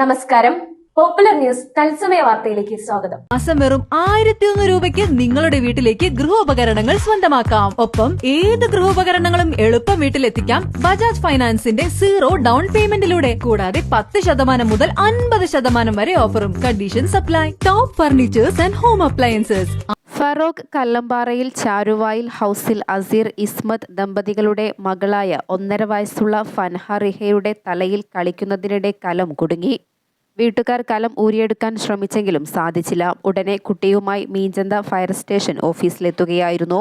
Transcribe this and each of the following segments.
നമസ്കാരം. Popular news തത്സമയ വാർത്തയിലേക്ക് സ്വാഗതം. മാസം വെറും ആയിരത്തി ഒന്ന് രൂപയ്ക്ക് നിങ്ങളുടെ വീട്ടിലേക്ക് ഗൃഹോപകരണങ്ങൾ സ്വന്തമാക്കാം. ഒപ്പം ഏത് ഗൃഹോപകരണങ്ങളും എളുപ്പം വീട്ടിലെത്തിക്കാം ബജാജ് ഫൈനാൻസിന്റെ സീറോ ഡൗൺ പേയ്മെന്റിലൂടെ. കൂടാതെ പത്ത് ശതമാനം മുതൽ അൻപത് ശതമാനം വരെ ഓഫറും condition supply top furnitures and home appliances. Feroke കല്ലമ്പാറയിൽ ചാരുവായിൽ ഹൗസിൽ അസീർ ഇസ്മത് ദമ്പതികളുടെ മകളായ ഒന്നര വയസ്സുള്ള ഫൻഹ റിഹയുടെ തലയിൽ കളിക്കുന്നതിനിടെ കലം കുടുങ്ങി. വീട്ടുകാർ കലം ഊരിയെടുക്കാൻ ശ്രമിച്ചെങ്കിലും സാധിച്ചില്ല. ഉടനെ കുട്ടിയുമായി മീഞ്ചന്ത ഫയർ സ്റ്റേഷൻ ഓഫീസിലെത്തുകയായിരുന്നു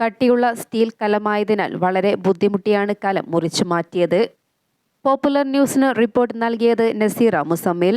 കട്ടിയുള്ള സ്റ്റീൽ കലമായതിനാൽ വളരെ ബുദ്ധിമുട്ടിയാണ് കലം മുറിച്ചു മാറ്റിയത്. പോപ്പുലർ ന്യൂസിന് റിപ്പോർട്ട് നൽകിയത് നസീറ മുസമ്മിൽ.